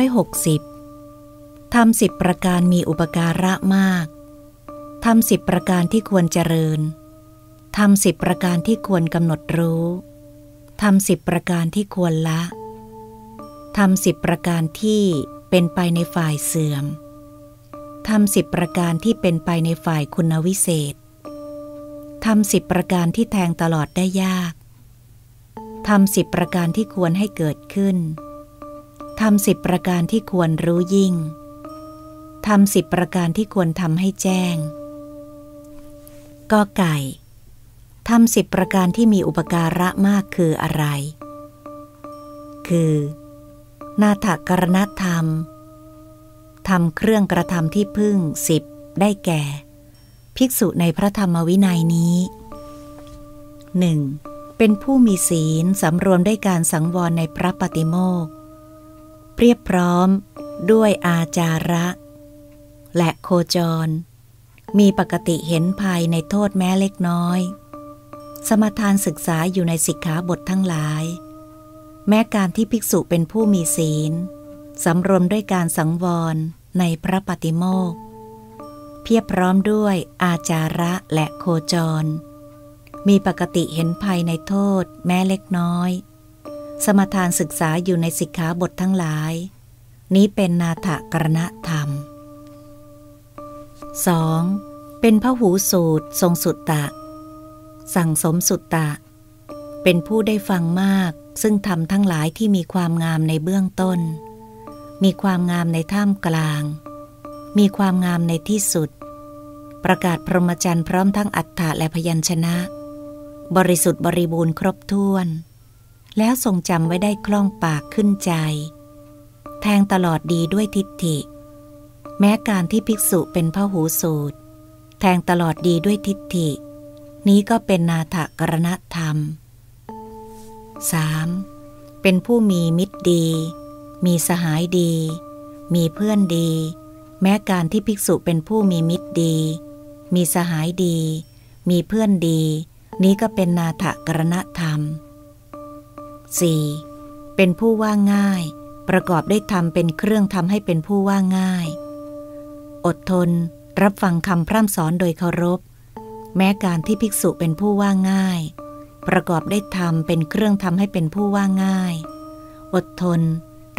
360ทำสิบประการมีอุปการะมาก ทำสิบประการที่ควรเจริญ ทำสิบประการที่ควรกำหนดรู้ ทำสิบประการที่ควรละ ทำสิบประการที่เป็นไปในฝ่ายเสื่อม ทำสิบประการที่เป็นไปในฝ่ายคุณวิเศษ ทำสิบประการที่แทงตลอดได้ยาก ทำสิบประการที่ควรให้เกิดขึ้น ทำสิบประการที่ควรรู้ยิ่ง ทำสิบประการที่ควรทำให้แจ้ง ก็ไก่ ทำสิบประการที่มีอุปการะมากคืออะไร คือ นาถกรณธรรม ทำเครื่องกระทำที่พึ่งสิบได้แก่ ภิกษุในพระธรรมวินัยนี้หนึ่งเป็นผู้มีศีลสำรวมด้วยการสังวรในพระปฏิโมก เรียบพร้อมด้วยอาจาระ และโคจร มีปกติเห็นภายในโทษแม้เล็กน้อย สมทานศึกษาอยู่ในสิกขาบททั้งหลาย แม้การที่ภิกษุเป็นผู้มีศีล สำรวมด้วยการสังวรในพระปฏิโมกเพียบพร้อมด้วยอาจาระและโคจร มีปกติเห็นภัยในโทษแม้เล็กน้อย สมทานศึกษาอยู่ในสิกขาบททั้งหลาย นี้เป็นนาถกรณธรรม 2. เป็นพระหูสูตร ทรงสุตตะ สั่งสมสุตตะ เป็นผู้ได้ฟังมาก ซึ่งทำทั้งหลายที่มีความงามในเบื้องต้น มีความงามในท่ามกลาง มีความงามในที่สุด ประกาศพรหมจรรย์พร้อมทั้งอัฏฐะและพยัญชนะ บริสุทธิ์บริบูรณ์ครบถ้วน แล้วทรงจำไว้ได้คล่องปากขึ้นใจ แทงตลอดดีด้วยทิฏฐิ แม้การที่ภิกษุเป็นพระหูสูตร แทงตลอดดีด้วยทิฏฐิ นี้ก็เป็นนาถกรณธรรม 3. เป็นผู้มีมิตรดี มีสหายดี มีเพื่อนดี แม้การที่ภิกษุเป็นผู้มีมิตรดี มีสหายดี มีเพื่อนดี นี้ก็เป็นนาถกรณธรรม 4. เป็นผู้ว่าง่าย ประกอบได้ทำเป็นเครื่องทำให้เป็นผู้ว่าง่าย อดทน รับฟังคำพร่ำสอนโดยเคารพ แม้การที่ภิกษุเป็นผู้ว่าง่าย ประกอบได้ทำเป็นเครื่องทำให้เป็นผู้ว่าง่าย อดทน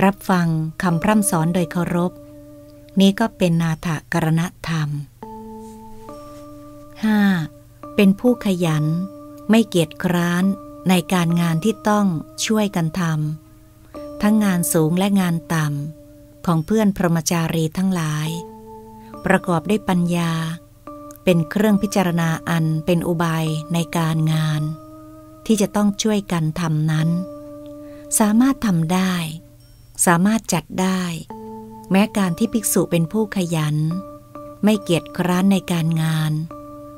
รับฟังคำพร่ำสอนโดยเคารพ นี้ก็เป็นนาถกรณธรรม 5. เป็นผู้ขยัน ไม่เกียจคร้าน ในการงานที่ต้องช่วยกันทำทั้งงานสูงและงานต่ำของเพื่อนพรหมจารีทั้งหลาย ประกอบด้วยปัญญา เป็นเครื่องพิจารณาอันเป็นอุบายในการงาน ที่จะต้องช่วยกันทำนั้น สามารถทำได้ สามารถจัดได้ แม้การที่ภิกษุเป็นผู้ขยัน ไม่เกียจคร้านในการงาน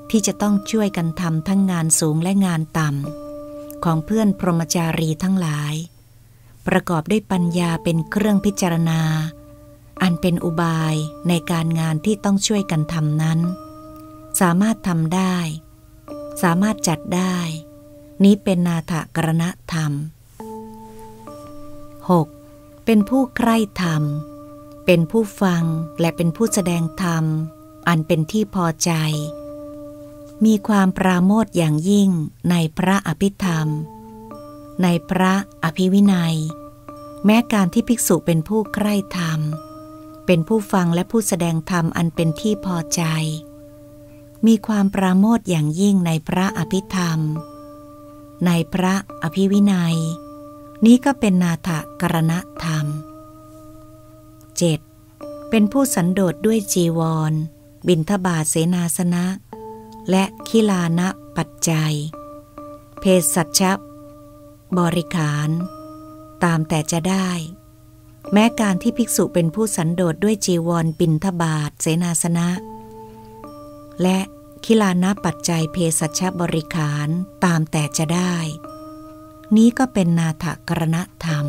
ที่จะต้องช่วยกันทำทั้งงานสูงและงานต่ำ ของเพื่อนพรหมจารีทั้งหลาย ประกอบด้วยปัญญาเป็นเครื่องพิจารณา อันเป็นอุบายในการงานที่ต้องช่วยกันทำนั้น สามารถทำได้ สามารถจัดได้ นี้เป็นนาถกรณธรรม 6. เป็นผู้ใคร่ธรรม เป็นผู้ฟังและเป็นผู้แสดงธรรม อันเป็นที่พอใจ มีความปราโมทอย่างยิ่งในพระอภิธรรม ในพระอภิวินัย แม้การที่ภิกษุเป็นผู้ใคร่ธรรม เป็นผู้ฟังและผู้แสดงธรรมอันเป็นที่พอใจ มีความปราโมทอย่างยิ่งในพระอภิธรรม ในพระอภิวินัย นี้ก็เป็นนาถกรณธรรม 7. เป็นผู้สันโดษด้วยจีวร บินทบาทเสนาสนะ และคิลานะปัจจัย เพศสัชบริขาร ตามแต่จะได้ แม้การที่ภิกษุเป็นผู้สันโดษด้วยจีวรบินทบาทเสนาสนะ และคิลานะปัจจัยเพศสัชบริขารตามแต่จะได้ นี้ก็เป็นนาถกรณธรรม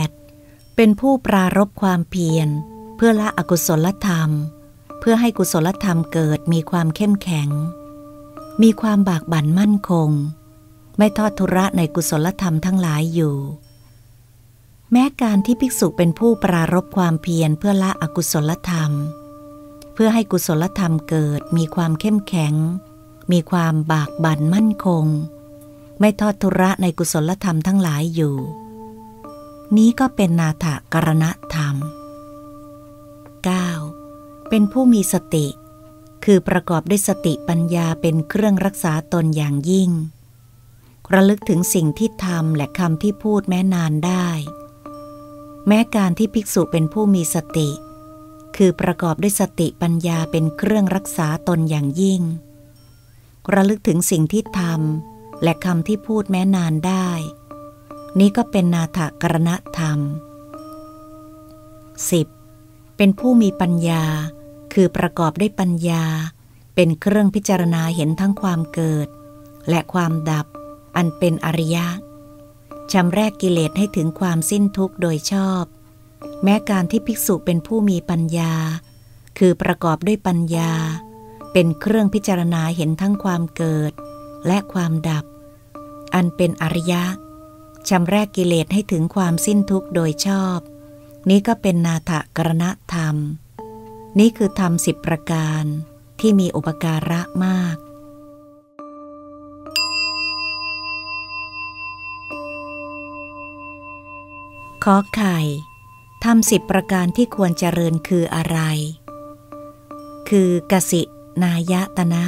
8. เป็นผู้ปรารบความเพียร เพื่อละอกุศลธรรม เพื่อให้กุศลธรรมเกิดมีความเข้มแข็ง มีความบากบั่นมั่นคง ไม่ทอดทุระในกุศลธรรมทั้งหลายอยู่ แม้การที่ภิกษุเป็นผู้ปรารบความเพียรเพื่อละอกุศลธรรม เพื่อให้กุศลธรรมเกิดมีความเข้มแข็ง มีความบากบั่นมั่นคง ไม่ทอดทุระในกุศลธรรมทั้งหลายอยู่ นี้ก็เป็นนาถกรณธรรม 9. เป็นผู้มีสติ คือประกอบด้วยสติปัญญาเป็นเครื่องรักษาตนอย่างยิ่ง ระลึกถึงสิ่งที่ทำและคำที่พูดแม้นานได้ แม้การที่ภิกษุเป็นผู้มีสติ คือประกอบด้วยสติปัญญาเป็นเครื่องรักษาตนอย่างยิ่ง ระลึกถึงสิ่งที่ทำและคำที่พูดแม้นานได้ นี้ก็เป็นนาถกรณธรรม 10. เป็นผู้มีปัญญา คือประกอบด้วยปัญญา เป็นเครื่องพิจารณาเห็นทั้งความเกิด และความดับ อันเป็นอริยะชำแรกกิเลสให้ถึงความสิ้นทุกข์โดยชอบ แม้การที่ภิกษุเป็นผู้มีปัญญา คือประกอบด้วยปัญญา เป็นเครื่องพิจารณาเห็นทั้งความเกิด และความดับ อันเป็นอริยะชำแรกกิเลสให้ถึงความสิ้นทุกข์โดยชอบ นี้ก็เป็นนาถกรณธรรม นี่คือธรรมสิบประการที่มีอุปการะมาก ขอไข่ทำสิบประการที่ควรเจริญคืออะไร คือกสินายตนะ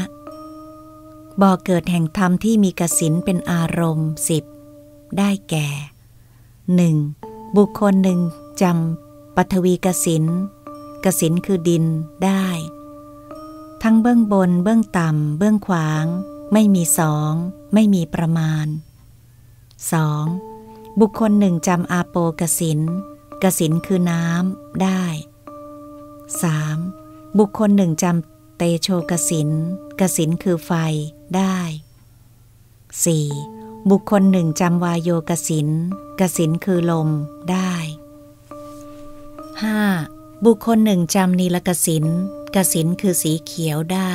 บ่อเกิดแห่งธรรมที่มีกสินเป็นอารมณ์สิบได้แก่หนึ่งบุคคลหนึ่งจำปัทวีกสิน กสินคือดินได้ ทั้งเบื้องบน เบื้องต่ำ เบื้องขวาง ไม่มีสอง ไม่มีประมาณ 2. บุคคลหนึ่งจำอาโปกสินกสินคือน้ำได้ 3. บุคคลหนึ่งจำเตโชกสินกสินคือไฟได้ 4. บุคคลหนึ่งจำวายโยกสินกสินคือลมได้ 5. บุคคลหนึ่งจำนีลกสินกสินคือสีเขียวได้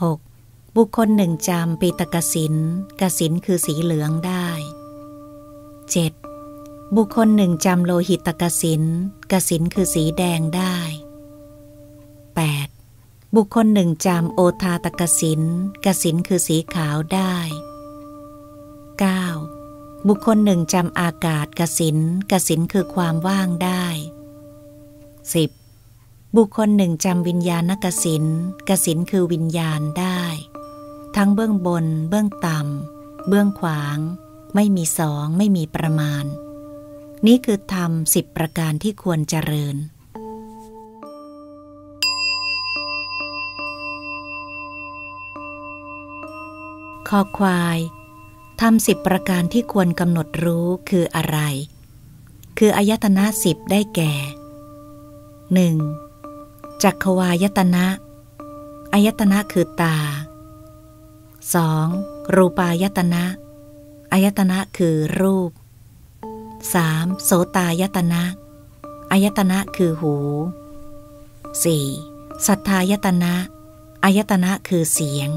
6. บุคคลหนึ่งจำปีตกสินกสินคือสีเหลืองได้ 7. บุคคลหนึ่งจำโลหิตกสินกสินคือสีแดงได้ 8. บุคคลหนึ่งจำโอทาตกสินกสินคือสีขาวได้ 9. บุคคลหนึ่งจำอากาศกสินกสินคือความว่างได้ 10. บุคคลหนึ่งจำวิญญาณกสินกสินคือวิญญาณได้ ทั้งเบื้องบน เบื้องต่ำ เบื้องขวาง ไม่มีสอง ไม่มีประมาณ นี่คือธรรมสิบประการที่ควรเจริญคอควายทำสิบประการที่ควรกำหนดรู้คืออะไร คืออายตนะสิบได้แก่ 1. จักขวายตนะอายตนะคือตา 2. รูปายตนะอายตนะคือรูป 3. โสตายตนะอายตนะคือหู 4. สัทธายตนะอายตนะคือเสียง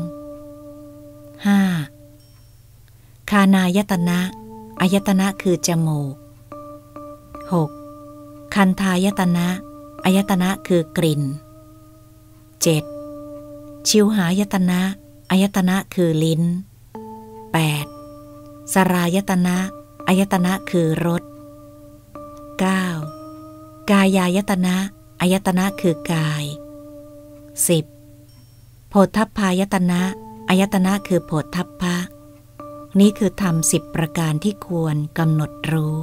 5. คานายตนะอายตนะคือจมูก 6. คันทายตนะ อายตนะคือกลิ่น 7. ชิวหายตนะอายตนะคือลิ้น 8. สรายตนะอายตนะคือรส 9. กายายตนะอายตนะคือกาย 10. โพธพายตนะอายตนะคือโพธพะ นี้คือธรรมสิบประการที่ควรกำหนดรู้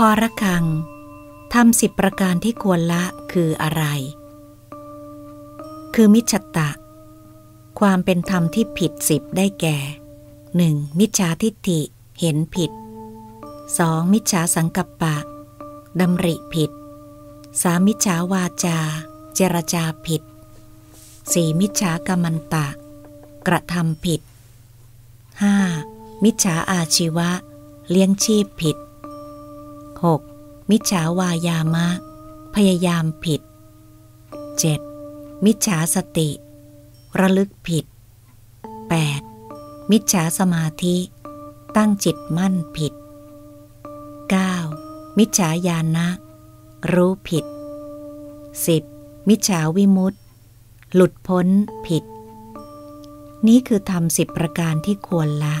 คอระคังทำสิบประการที่ควรละคืออะไร คือมิจฉตะ ความเป็นธรรมที่ผิดสิบได้แก่ 1. มิจฉาทิฏฐิเห็นผิด 2. มิจฉาสังกัปปะดำริผิด 3. มิจฉาวาจา เจรจาผิดสี่มิจฉากรรมันตะ กระทำผิด 5. มิจฉาอาชีวะ เลี้ยงชีพผิด 6. มิจฉาวายามะ พยายามผิด 7. มิจฉาสติ ระลึกผิดมิจฉาสมาธิ ตั้งจิตมั่นผิด 9. มิจฉาญาณะรู้ผิด 10. มิจฉาวิมุตติ หลุดพ้นผิด นี้คือทำสิบประการที่ควรละ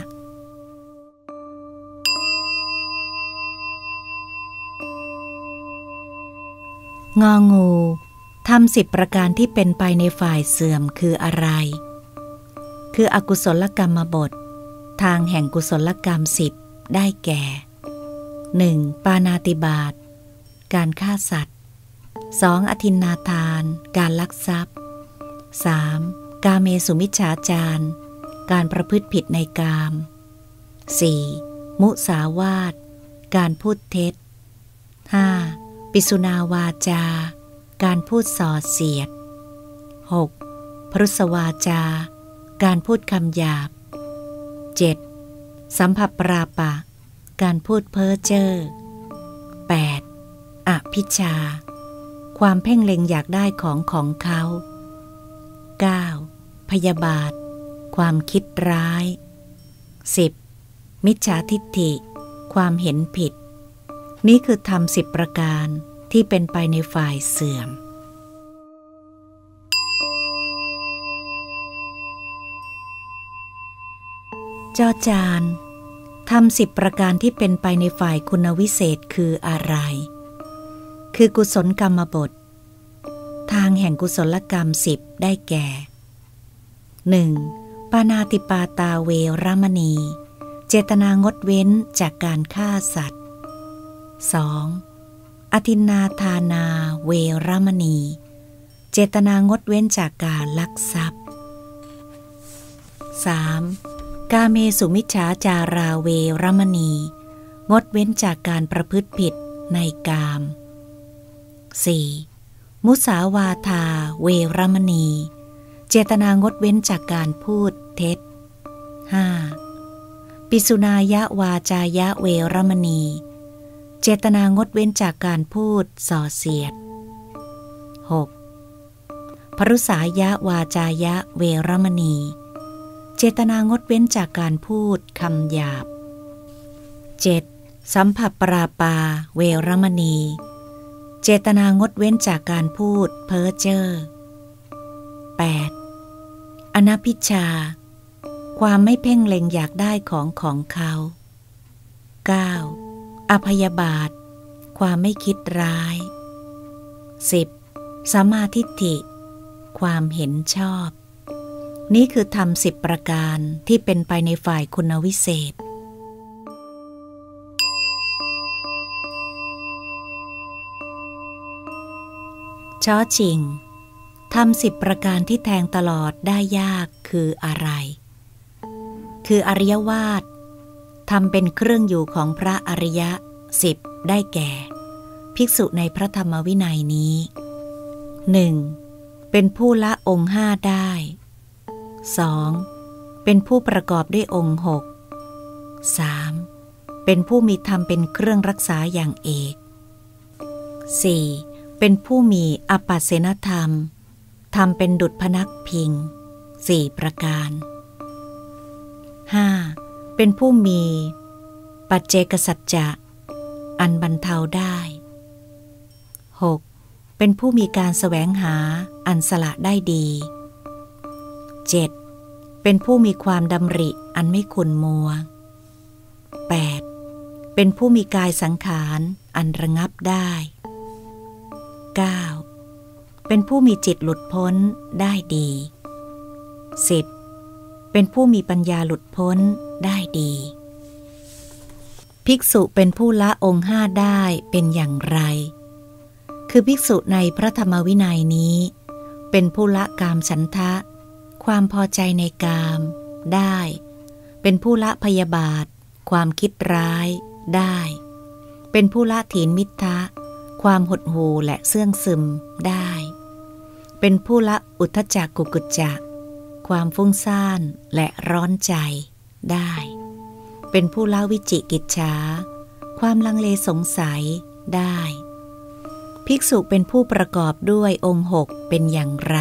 งองูทำสิบประการที่เป็นไปในฝ่ายเสื่อมคืออะไร คืออกุศลกรรมบท ทางแห่งกุศลกรรมสิบได้แก่ 1. ปานาติบาต การฆ่าสัตว์ 2. อธินนาทาน การลักทรัพย์ 3. กาเมสุมิชฌาจาร การประพฤติผิดในกาม 4. มุสาวาท การพูดเท็จ 5. ปิสุนาวาจา การพูดส่อเสียด 6. พรุสวาจา การพูดคำหยาบ 7. สัมผัสปราปะ การพูดเพ้อเจ้อ 8. อภิชา ความเพ่งเล็งอยากได้ของของเขา 9. พยาบาท ความคิดร้าย 10. มิจฉาทิฏฐิ ความเห็นผิด นี่คือทำสิบประการที่เป็นไปในฝ่ายเสื่อม จอจานทำสิบประการที่เป็นไปในฝ่ายคุณวิเศษคืออะไร คือกุศลกรรมบท ทางแห่งกุศลกรรมสิบได้แก่ 1. ปานาติปาตาเวรมณี เจตนางดเว้นจากการฆ่าสัตว์ 2. อธินาทานาเวรมณี เจตนางดเว้นจากการลักทรัพย์ 3. กาเมสุมิชฌาจาราเวรมณี งดเว้นจากการประพฤติผิดในกาม 4. มุสาวาทาเวรมณี เจตนางดเว้นจากการพูดเท็จ 5. ปิสุนายะวาจายะเวรมณี เจตนางดเว้นจากการพูดส่อเสียด 6. พรุษายะวาจายะเวรมณี เจตนางดเว้นจากการพูดคำหยาบ 7. สัมผัสปราปาเวรมณี เจตนางดเว้นจากการพูดเพ้อเจ้อ 8. อนัพิชา ความไม่เพ่งเล็งอยากได้ของของเขา 9. อภัยบาท ความไม่คิดร้าย 10. สัมมาธิฏฐิ ความเห็นชอบ นี่คือทำสิบประการที่เป็นไปในฝ่ายคุณวิเศษ ช้อชิงทำสิบประการที่แทงตลอดได้ยากคืออะไร คืออริยวาท ทำเป็นเครื่องอยู่ของพระอริยะสิบได้แก่ ภิกษุในพระธรรมวินัยนี้หนึ่งเป็นผู้ละองค์ห้าได้ 2. เป็นผู้ประกอบด้วยองค์หก 3. เป็นผู้มีธรรมเป็นเครื่องรักษาอย่างเอก 4. เป็นผู้มีอปัสเสนธรรมทำเป็นดุจพนักพิงสี่ประการ 5. เป็นผู้มี ปัจเจกสัจจะ อันบรรเทาได้ 6. เป็นผู้มีการแสวงหาอันสละได้ดี 7. เป็นผู้มีความดำริอันไม่ขุนมัว 8. เป็นผู้มีกายสังขารอันระงับได้ 9. เป็นผู้มีจิตหลุดพ้นได้ดี 10. เป็นผู้มีปัญญาหลุดพ้นได้ดี ภิกษุเป็นผู้ละองค์ห้าได้เป็นอย่างไร คือภิกษุในพระธรรมวินัยนี้ เป็นผู้ละกามฉันทะ ความพอใจในกามได้ เป็นผู้ละพยาบาท ความคิดร้ายได้ เป็นผู้ละถีนมิทะความหดหู่และเสื่องซึมได้ เป็นผู้ละอุทจักกุกุจจะ ความฟุ้งซ่านและร้อนใจได้ เป็นผู้ละวิจิกิจฉาความลังเลสงสัยได้ ภิกษุเป็นผู้ประกอบด้วยองค์หกเป็นอย่างไร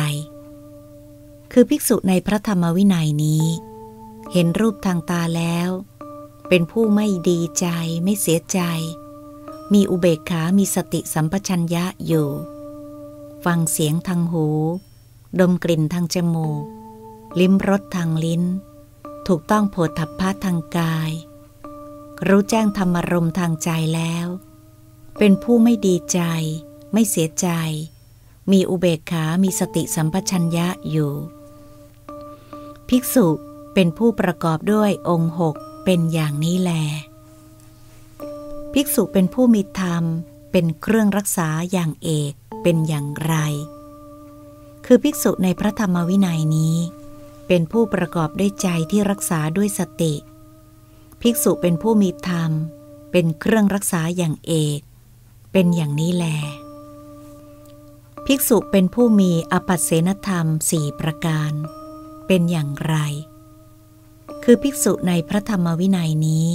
คือภิกษุในพระธรรมวินัยนี้ เห็นรูปทางตาแล้ว เป็นผู้ไม่ดีใจไม่เสียใจ มีอุเบกขามีสติสัมปชัญญะอยู่ ฟังเสียงทางหู ดมกลิ่นทางจมูก ลิ้มรสทางลิ้น ถูกต้องโผฏฐัพพะทางกาย รู้แจ้งธรรมรมทางใจแล้ว เป็นผู้ไม่ดีใจ ไม่เสียใจ มีอุเบกขา มีสติสัมปชัญญะอยู่ ภิกษุเป็นผู้ประกอบด้วยองค์หกเป็นอย่างนี้แล ภิกษุเป็นผู้มีธรรม เป็นเครื่องรักษาอย่างเอกเป็นอย่างไร คือภิกษุในพระธรรมวินัยนี้ เป็นผู้ประกอบด้วยใจที่รักษาด้วยสติ ภิกษุเป็นผู้มีธรรม เป็นเครื่องรักษาอย่างเอก เป็นอย่างนี้แล ภิกษุเป็นผู้มีอปัสเสนธรรมสี่ประการ เป็นอย่างไร คือภิกษุในพระธรรมวินัยนี้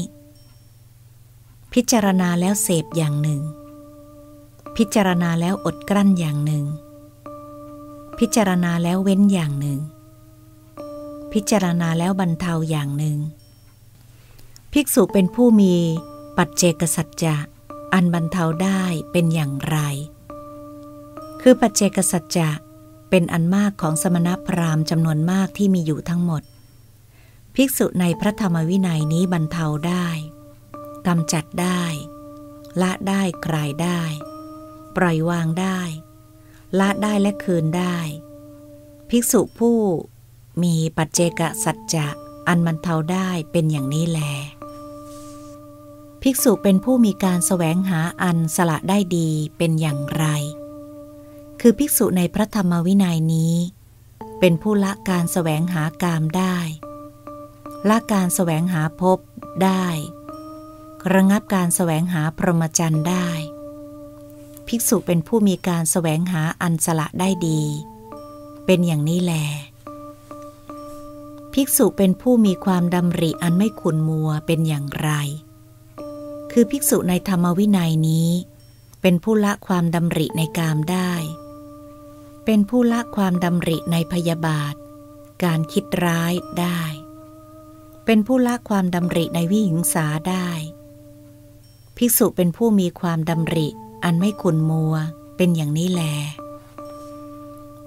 พิจารณาแล้วเสพอย่างหนึ่ง พิจารณาแล้วอดกลั้นอย่างหนึ่ง พิจารณาแล้วเว้นอย่างหนึ่ง พิจารณาแล้วบรรเทาอย่างหนึ่ง ภิกษุเป็นผู้มีปัจเจกสัจจะอันบรรเทาได้เป็นอย่างไร คือปัจเจกสัจจะเป็นอันมากของสมณพราหมณ์จำนวนมากที่มีอยู่ทั้งหมด ภิกษุในพระธรรมวินัยนี้บรรเทาได้กำจัดได้ ละได้คลายได้ ปล่อยวางได้ ละได้และคืนได้ ภิกษุผู้ มีปัจเจกสัจจะอันบรรเทาได้เป็นอย่างนี้แล ภิกษุเป็นผู้มีการแสวงหาอันสละได้ดีเป็นอย่างไร คือภิกษุในพระธรรมวินัยนี้ เป็นผู้ละการแสวงหากามได้ ละการแสวงหาพบได้ ระงับการแสวงหาพรหมจรรย์ได้ ภิกษุเป็นผู้มีการแสวงหาอันสละได้ดี เป็นอย่างนี้แล ภิกษุเป็นผู้มีความดำริอันไม่ขุนมัวเป็นอย่างไร คือภิกษุในธรรมวินัยนี้ เป็นผู้ละความดำริในกามได้ เป็นผู้ละความดำริในพยาบาท การคิดร้ายได้ เป็นผู้ละความดำริในวิหิงสาได้ ภิกษุเป็นผู้มีความดำริอันไม่ขุนมัวเป็นอย่างนี้แล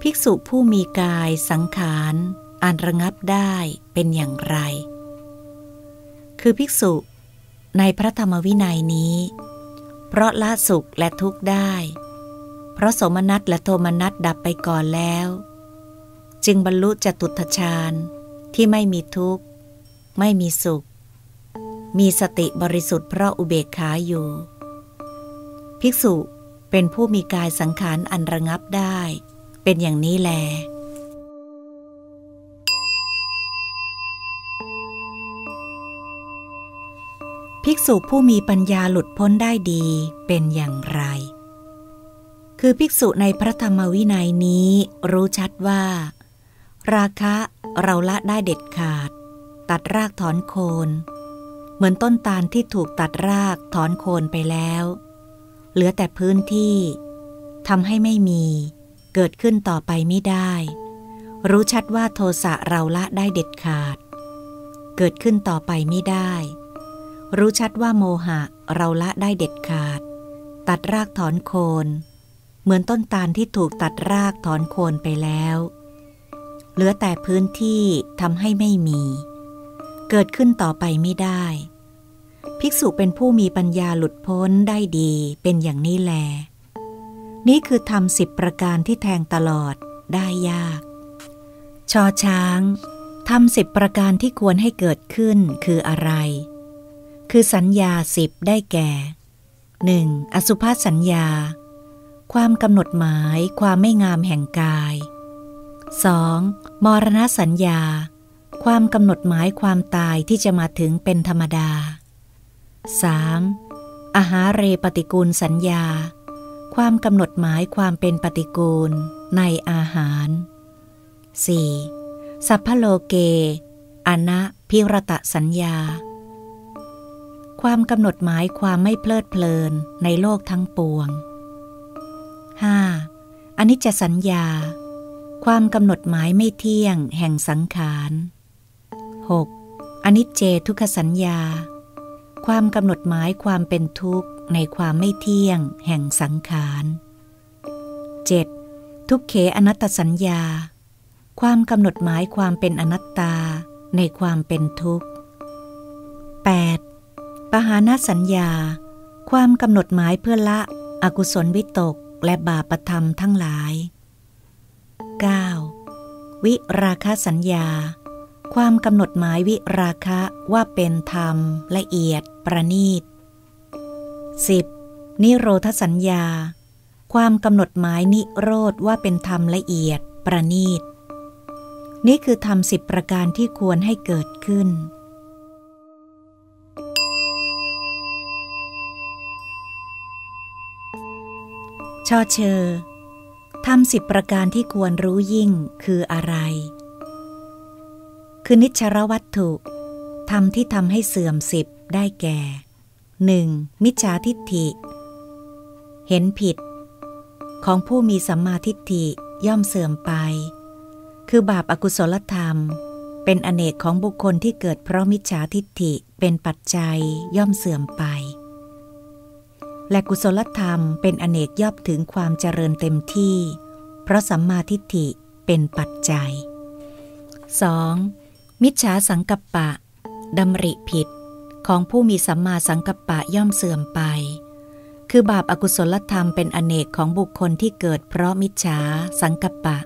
ภิกษุผู้มีกายสังขาร อันระงับได้เป็นอย่างไร คือภิกษุในพระธรรมวินัยนี้ เพราะละสุขและทุกข์ได้ เพราะสมนัตและโทมนัตดับไปก่อนแล้ว จึงบรรลุจตุตฌานที่ไม่มีทุกข์ ไม่มีสุข มีสติบริสุทธิ์เพราะอุเบกขาอยู่ ภิกษุเป็นผู้มีกายสังขารอันระงับได้ เป็นอย่างนี้แล ภิกษุผู้มีปัญญาหลุดพ้นได้ดีเป็นอย่างไร คือภิกษุในพระธรรมวินัยนี้รู้ชัดว่า ราคะเราละได้เด็ดขาด ตัดรากถอนโคน เหมือนต้นตาลที่ถูกตัดรากถอนโคนไปแล้ว เหลือแต่พื้นที่ทำให้ไม่มี เกิดขึ้นต่อไปไม่ได้ รู้ชัดว่าโทสะเราละได้เด็ดขาด เกิดขึ้นต่อไปไม่ได้ รู้ชัดว่าโมหะเราละได้เด็ดขาด ตัดรากถอนโคน เหมือนต้นตาลที่ถูกตัดรากถอนโคนไปแล้ว เหลือแต่พื้นที่ทำให้ไม่มี เกิดขึ้นต่อไปไม่ได้ ภิกษุเป็นผู้มีปัญญาหลุดพ้นได้ดีเป็นอย่างนี้แล นี่คือทำสิบประการที่แทงตลอดได้ยาก ชอช้างทำสิบประการที่ควรให้เกิดขึ้นคืออะไร คือสัญญาสิบได้แก่ 1. อสุภาษสัญญา ความกำหนดหมายความไม่งามแห่งกาย 2. มรณสัญญา ความกำหนดหมายความตายที่จะมาถึงเป็นธรรมดา 3. อาหารเรปฏิกูลสัญญา ความกำหนดหมายความเป็นปฏิกูลในอาหาร 4. สัพพโลเก อนะพิรตะสัญญา ความกำหนดหมายความไม่เพลิดเพลินในโลกทั้งปวง 5. อนิจจสัญญา ความกำหนดหมายไม่เที่ยงแห่งสังขาร 6. อนิจเจทุกขสัญญา ความกำหนดหมายความเป็นทุกข์ในความไม่เที่ยงแห่งสังขาร 7. ทุกเขอนัตตสัญญา ความกำหนดหมายความเป็นอนัตตาในความเป็นทุกข์ 8. ปหานสัญญา ความกำหนดหมายเพื่อละอกุศลวิตกและบาปธรรมทั้งหลาย 9. วิราคะสัญญา ความกำหนดหมายวิราคะว่าเป็นธรรมละเอียดประณีต 10. นิโรธสัญญา ความกำหนดหมายนิโรธว่าเป็นธรรมละเอียดประณีต นี่คือธรรมสิบประการที่ควรให้เกิดขึ้น ชอเชอทำสิบประการที่ควรรู้ยิ่งคืออะไร คือนิชรวัตถุทำที่ทำให้เสื่อมสิบได้แก่ 1. มิจฉาทิฏฐิ เห็นผิด ของผู้มีสัมมาทิฏฐิย่อมเสื่อมไป คือบาปอากุศลธรรม เป็นอเนกของบุคคลที่เกิดเพราะมิจฉาทิฏฐิเป็นปัจจัยย่อมเสื่อมไป และกุศลธรรมเป็นอเนกย่อมถึงความเจริญเต็มที่ เพราะสัมมาทิฏฐิเป็นปัจจัย 2. มิจฉาสังกัปปะดำริผิด ของผู้มีสัมมาสังกัปปะย่อมเสื่อมไป คือบาปอากุศลธรรมเป็นอเนกของบุคคลที่เกิดเพราะมิจฉาสังกัปปะ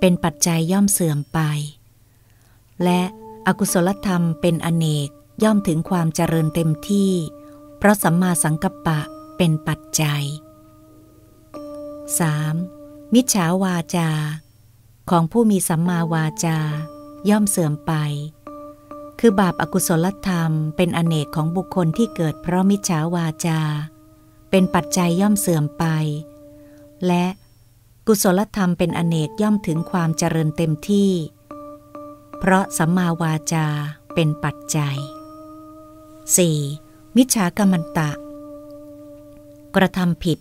เป็นปัจจัยย่อมเสื่อมไป และอกุศลธรรมเป็นอเนกย่อมถึงความเจริญเต็มที่ เพราะสัมมาสังกัปปะ เป็นปัจจัย 3. มิจฉาวาจา ของผู้มีสัมมาวาจา ย่อมเสื่อมไป คือบาปอากุศลธรรมเป็นอเนกของบุคคลที่เกิดเพราะมิจฉาวาจา เป็นปัจจัยย่อมเสื่อมไป และกุศลธรรมเป็นอเนกย่อมถึงความเจริญเต็มที่ เพราะสัมมาวาจาเป็นปัจจัย 4. มิจฉากรรมตะ กระทำผิด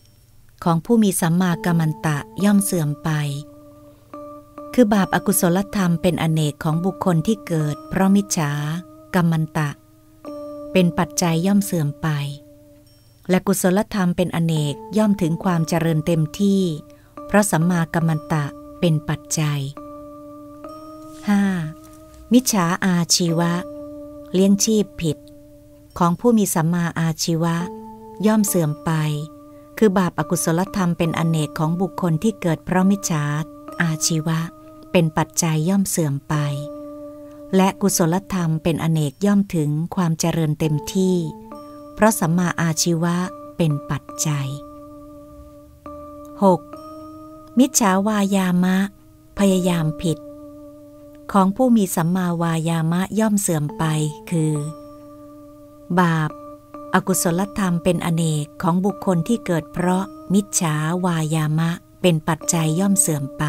ของผู้มีสัมมากัมมันตะย่อมเสื่อมไป คือบาปอากุศลธรรมเป็นอเนกของบุคคลที่เกิด เพราะมิจฉากัมมันตะ เป็นปัจจัยย่อมเสื่อมไป และกุศลธรรมเป็นอเนกย่อมถึงความเจริญเต็มที่ เพราะสัมมากัมมันตะเป็นปัจจัย 5. มิจฉาอาชีวะ เลี้ยงชีพผิด ของผู้มีสัมมาอาชีวะ ย่อมเสื่อมไป คือบาปอากุศลธรรมเป็นอนเนกของบุคคลที่เกิดเพราะมิจฉาอาชีวะ เป็นปัจจัยย่อมเสื่อมไป และกุศลธรรมเป็นอเนกย่อมถึงความเจริญเต็มที่ เพราะสัมมาอาชีวะเป็นปัจจัย 6. มิจฉาวายามะ พยายามผิด ของผู้มีสัมมาวายามะย่อมเสื่อมไป คือ บาป อกุศลธรรมเป็นอเนกของบุคคลที่เกิดเพราะมิจฉาวายามะเป็นปัจจัยย่อมเสื่อมไป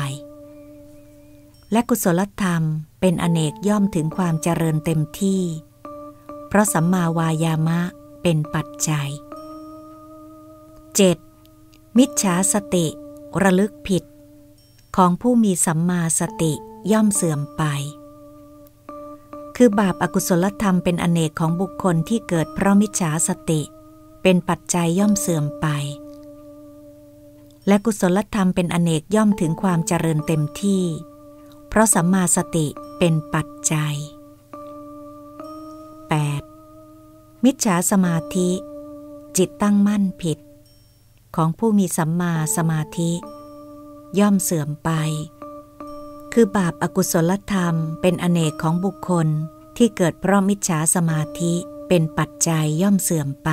และกุศลธรรมเป็นอเนกย่อมถึงความเจริญเต็มที่ เพราะสัมมาวายามะเป็นปัจจัย 7. มิจฉาสติระลึกผิด ของผู้มีสัมมาสติย่อมเสื่อมไป คือบาปอากุศลธรรมเป็นอเนกของบุคคลที่เกิดเพราะมิจฉาสติ เป็นปัจจัยย่อมเสื่อมไป และกุศลธรรมเป็นอเนกย่อมถึงความเจริญเต็มที่ เพราะสัมมาสติเป็นปัจจัย 8. มิจฉาสมาธิ จิตตั้งมั่นผิด ของผู้มีสัมมาสมาธิ ย่อมเสื่อมไป คือบาปอากุศลธรรมเป็นอเนกของบุคคลที่เกิดเพราะมิจฉาสมาธิเป็นปัจจัยย่อมเสื่อมไป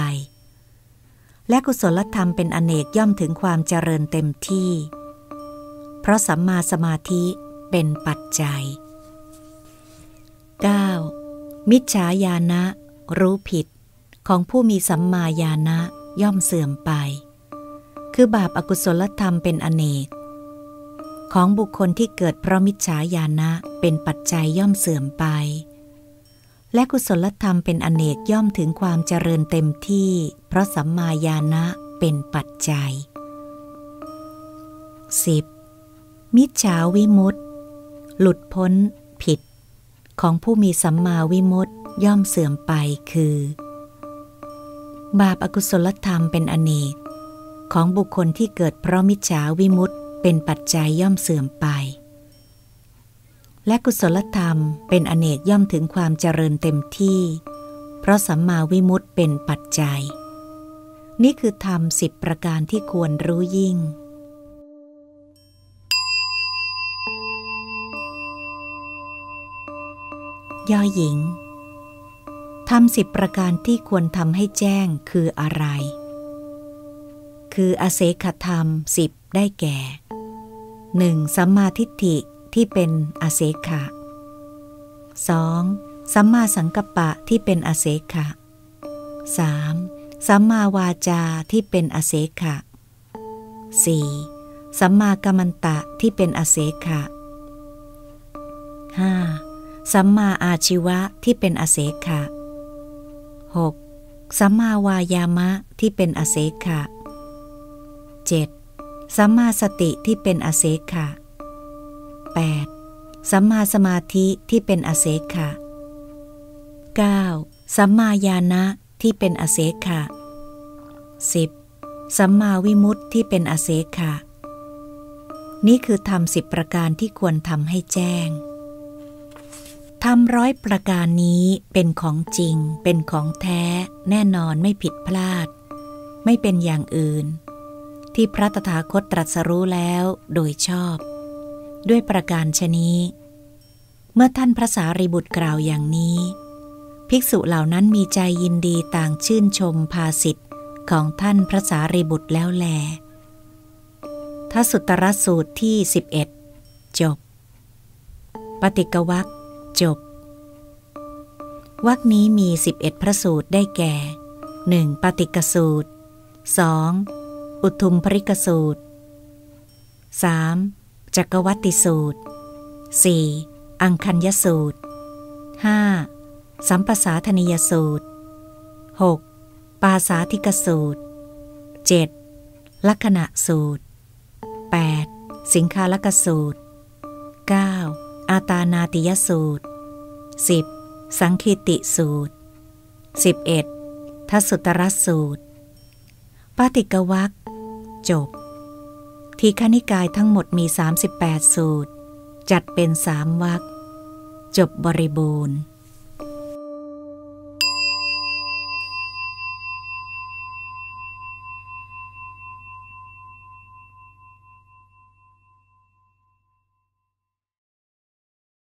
และกุศลธรรมเป็นอเนกย่อมถึงความเจริญเต็มที่ เพราะสัมมาสมาธิเป็นปัจจัย 9. มิจฉาญาณะรู้ผิดของผู้มีสัมมาญาณะย่อมเสื่อมไป คือบาปอากุศลธรรมเป็นอเนก ของบุคคลที่เกิดเพราะมิจฉาญาณะเป็นปัจจัยย่อมเสื่อมไป และกุศลธรรมเป็นอเนกย่อมถึงความเจริญเต็มที่ เพราะสัมมาญาณะเป็นปัจจัย 10. มิจฉาวิมุตต์หลุดพ้น ผิด ของผู้มีสัมมาวิมุตต์ย่อมเสื่อมไปคือ บาปอากุศลธรรมเป็นอเนกของบุคคลที่เกิดเพราะมิจฉาวิมุตต เป็นปัจจัยย่อมเสื่อมไป และกุศลธรรมเป็นอเนกย่อมถึงความเจริญเต็มที่ เพราะสัมมาวิมุตตเป็นปัจจัย นี่คือธรรมสิบประการที่ควรรู้ยิ่งย่อหญิงทำสิบประการที่ควรทำให้แจ้งคืออะไร คืออเสขธรรมสิบได้แก่ หนึ่งสัมมาทิฏฐิที่เป็นอเสขะ 2. สัมมาสังกัปปะที่เป็นอเสขะ 3. สัมมาวาจาที่เป็นอเสขะ 4. สัมมากัมมันตะที่เป็นอเสขะ 5. สัมมาอาชีวะที่เป็นอเสขะ 6. สัมมาวายามะที่เป็นอเสขะ 7. สัมมาสติที่เป็นอเสขะ 8. สัมมาสมาธิที่เป็นอเสขะ 9. สัมมาญาณะที่เป็นอเสขะ 10. สัมมาวิมุตติที่เป็นอเสขะ นี่คือธรรมสิบประการที่ควรทำให้แจ้งทำร้อยประการนี้เป็นของจริง เป็นของแท้ แน่นอนไม่ผิดพลาด ไม่เป็นอย่างอื่น ที่พระตถาคตตรัสรู้แล้วโดยชอบ ด้วยประการชนี้ เมื่อท่านพระสารีบุตรกล่าวอย่างนี้ ภิกษุเหล่านั้นมีใจยินดีต่างชื่นชมภาสิทธิ์ของท่านพระสารีบุตรแล้วแลทสุตรสูตรที่ 11 จบ ปฏิกวักจบวักนี้มี 11 พระสูตรได้แก่ 1. ปฏิกสูตร 2. อุทุมปริกสูตร 3. จักรวัติสูตร 4. อังคัญยสูตร 5. สัมปสาธนิยสูตร 6. ปาสาธิกสูตร 7. ลักษณะสูตร 8. สิงคาลกสูตร 9. อาตานาติยสูตร 10. สังคีติสูตร 11. ทัสุตรสูตร ปาติกวัก จบ ทีฆนิกายทั้งหมดมี 38 สูตร จัดเป็นสามวักจบบริบูรณ์